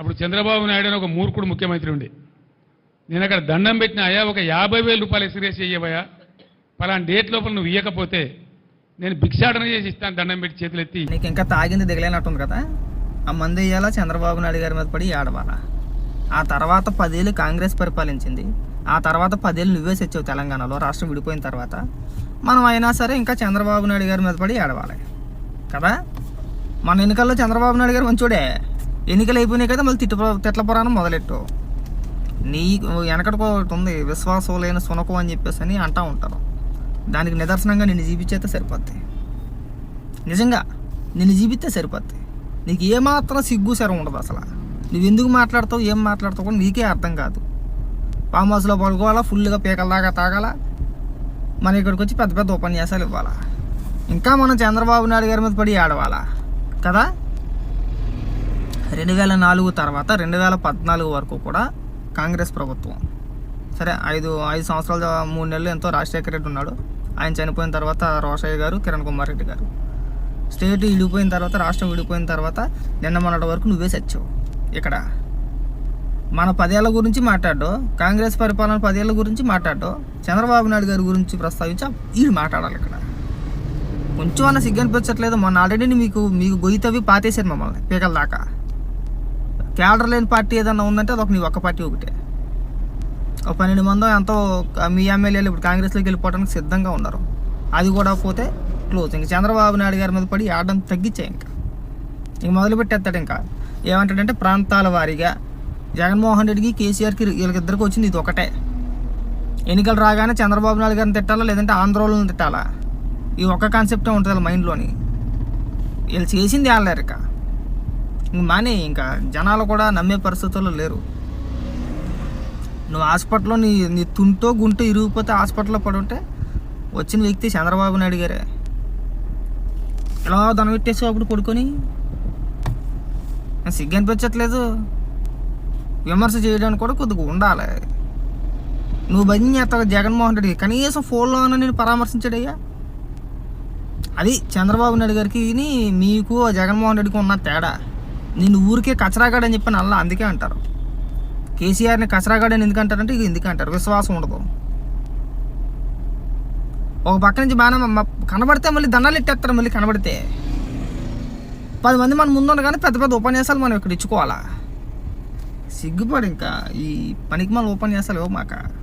అప్పుడు చంద్రబాబు నాయుడు అని ఒక మూర్ఖుడు ముఖ్యమంత్రి ఉండే. నేను అక్కడ దండం పెట్టిన అయా ఒక యాభై వేల రూపాయలు ఎక్స్రేస్ చేయబోయా పలానా డేట్ లోపల నువ్వు ఇవ్వకపోతే నేను భిక్షాటన చేసి ఇస్తాను దండం పెట్టి చేతులు ఎత్తి. నీకు ఇంకా తాగింది దిగలేనట్టుంది కదా? ఆ మంది ఇయ్యాలా? చంద్రబాబు నాయుడు గారి మీద పడి ఏడవాలా? ఆ తర్వాత పదేళ్ళు కాంగ్రెస్ పరిపాలించింది. ఆ తర్వాత పదేళ్ళు నువ్వే తెచ్చావు తెలంగాణలో రాష్ట్రం విడిపోయిన తర్వాత. మనం అయినా సరే ఇంకా చంద్రబాబు నాయుడు గారి మీద పడి ఏడవాలి. కదా? మన ఎన్నికల్లో చంద్రబాబు నాయుడు గారు మంచోడే. ఎన్నికలు అయిపోయినాయి కదా మళ్ళీ తిట్టు తిట్ల పురాణం మొదలెట్టు. నీ వెనకటికి ఒకటి ఉంది విశ్వాసం లేని సునకం అని చెప్పేసి అని అంటూ ఉంటారు. దానికి నిదర్శనంగా నిన్ను జీవించేస్తే సరిపోద్ది. నిజంగా నిన్ను జీవిస్తే సరిపోద్ది. నీకు ఏమాత్రం సిగ్గు శరం ఉండదు అసలు. నువ్వు ఎందుకు మాట్లాడతావు ఏం మాట్లాడతావు కూడా నీకే అర్థం కాదు. ఫామ్ హౌస్లో పడుకోవాలా ఫుల్గా పీకల్లాగా తాగాలా? మన ఇక్కడికి వచ్చి పెద్ద పెద్ద ఉపన్యాసాలు ఇవ్వాలా? ఇంకా మనం చంద్రబాబు నాయుడు గారి మీద పడి ఆడవాలా కదా? రెండు వేల నాలుగు తర్వాత రెండు వేల పద్నాలుగు వరకు కూడా కాంగ్రెస్ ప్రభుత్వం. సరే ఐదు ఐదు సంవత్సరాల మూడు నెలలు ఎంతో రాజశేఖర రెడ్డి ఉన్నాడు. ఆయన చనిపోయిన తర్వాత రోషయ్య గారు కిరణ్ కుమార్ రెడ్డి గారు. స్టేట్ విడిపోయిన తర్వాత రాష్ట్రం విడిపోయిన తర్వాత నిన్న మొన్నటి వరకు నువ్వే సచ్చావు ఇక్కడ. మన పదేళ్ళ గురించి మాట్లాడు కాంగ్రెస్ పరిపాలన పదేళ్ళ గురించి మాట్లాడు చంద్రబాబు నాయుడు గారి గురించి ప్రస్తావించి వీళ్ళు మాట్లాడాలి ఇక్కడ. కొంచెం అన్న సిగ్గు అనిపించట్లేదు మొన్న ఆల్రెడీ మీకు మీకు గొయ్యి తవ్వి పాతేశారు మమ్మల్ని పీకల దాకా. క్యాడర్ లేని పార్టీ ఏదన్నా ఉందంటే అది ఒక నీ ఒక్క పార్టీ ఒకటే. ఒక పన్నెండు మందో ఎంతో మీ ఎమ్మెల్యేలు ఇప్పుడు కాంగ్రెస్లోకి వెళ్ళిపోవడానికి సిద్ధంగా ఉన్నారు. అది కూడా పోతే క్లోజ్. ఇంకా చంద్రబాబు నాయుడు గారి మీద పడి ఆడడం తగ్గించే ఇంకా. ఇంక మొదలు పెట్టేస్తాడు ఇంకా. ఏమంటాడంటే ప్రాంతాల వారీగా జగన్మోహన్ రెడ్డికి కేసీఆర్కి వీళ్ళకిద్దరికి వచ్చింది ఇది ఒకటే. ఎన్నికలు రాగానే చంద్రబాబు నాయుడు గారిని తిట్టాలా లేదంటే ఆంధ్రోళన తిట్టాలా? ఈ ఒక్క కాన్సెప్టే ఉంటుంది వాళ్ళ మైండ్లోని వీళ్ళు చేసింది వాళ్ళారు మానే ఇంకా జనాలు కూడా నమ్మే పరిస్థితుల్లో లేరు. నువ్వు హాస్పిటల్లో నీ నీ తుంటో గుంటో ఇరిగిపోతే హాస్పిటల్లో పడి ఉంటే వచ్చిన వ్యక్తి చంద్రబాబు నాయుడు గారే. ఎలా దనబెట్టేసి అప్పుడు పడుకొని సిగ్గు అనిపించట్లేదు. విమర్శ చేయడానికి కూడా కొద్దిగా ఉండాలి. నువ్వు భజన చేస్తావు జగన్మోహన్ రెడ్డి కనీసం ఫోన్లో అన్న నేను పరామర్శించాడయ్యా. అది చంద్రబాబు నాయుడు గారికి మీకు ఆ జగన్మోహన్ రెడ్డికి ఉన్న తేడా. నిన్ను ఊరికే కచరాగాడు అని చెప్పి అలా అందుకే అంటారు. కేసీఆర్ని కచరాగాడు అని ఎందుకు అంటారంటే ఎందుకు అంటారు. విశ్వాసం ఉండదు. ఒక పక్క నుంచి బాగా కనబడితే మళ్ళీ దండాలు ఎట్టేస్తారు మళ్ళీ కనబడితే. పది మంది మన ముందు పెద్ద పెద్ద ఉపన్యాసాలు మనం ఇక్కడ ఇచ్చుకోవాలా? సిగ్గుపడి ఇంకా. ఈ పనికి మన ఉపన్యాసాలు ఇవ్వమాక